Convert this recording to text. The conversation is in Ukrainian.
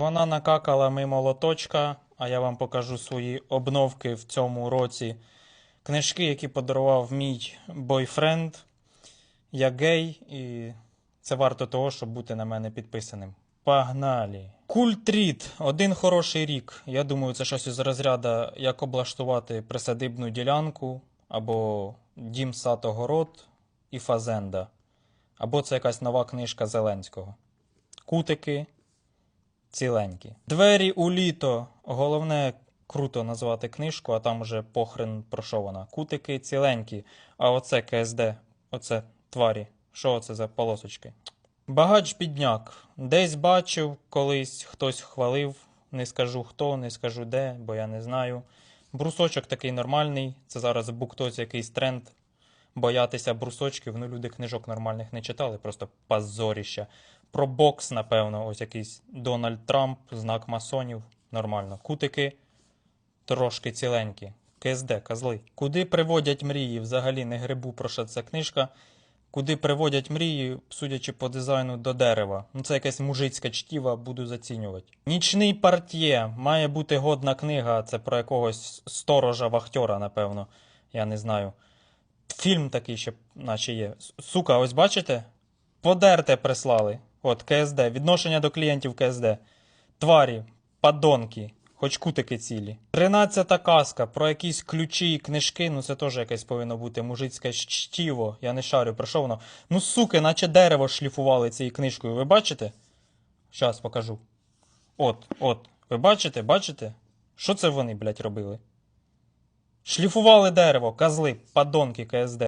Вона накакала мимо лоточка, а я вам покажу свої обновки в цьому році. Книжки, які подарував мій бойфренд. Я гей, і це варто того, щоб бути на мене підписаним. Погнали! Культріт. Один хороший рік. Я думаю, це щось із розряду, як облаштувати присадибну ділянку, або дім сад огород і фазенда. Або це якась нова книжка Зеленського. Кутики ціленькі. Двері у літо. Головне круто назвати книжку, а там уже похрен про що вона. Кутики ціленькі. А оце КСД, оце тварі. Що це за полосочки? Багач бідняк. Десь бачив, колись хтось хвалив. Не скажу хто, не скажу де, бо я не знаю. Брусочок такий нормальний. Це зараз в буктозі якийсь тренд. Боятися брусочків. Ну, люди книжок нормальних не читали, просто позоріща. Про бокс, напевно, ось якийсь Дональд Трамп, знак масонів. Нормально. Кутики трошки ціленькі. КСД, козли. Куди приводять мрії? Взагалі не грибу про що ця книжка. Куди приводять мрії, судячи по дизайну, до дерева. Ну, це якась мужицька чтіва, буду зацінювати. Нічний партє. Має бути годна книга. Це про якогось сторожа вахтера, напевно. Я не знаю. Фільм такий ще, наче є. Сука, ось бачите? Подерте прислали. От, КСД. Відношення до клієнтів КСД. Тварі, падонки, хоч кутики цілі. Тринадцята казка про якісь ключі і книжки. Ну це теж якесь повинно бути мужицьке чтіво. Я не шарю, про що воно. Ну, суки, наче дерево шліфували цією книжкою. Ви бачите? Щас покажу. От, от. Ви бачите, бачите? Що це вони, блядь, робили? Шліфували дерево, козли, падонки КСД.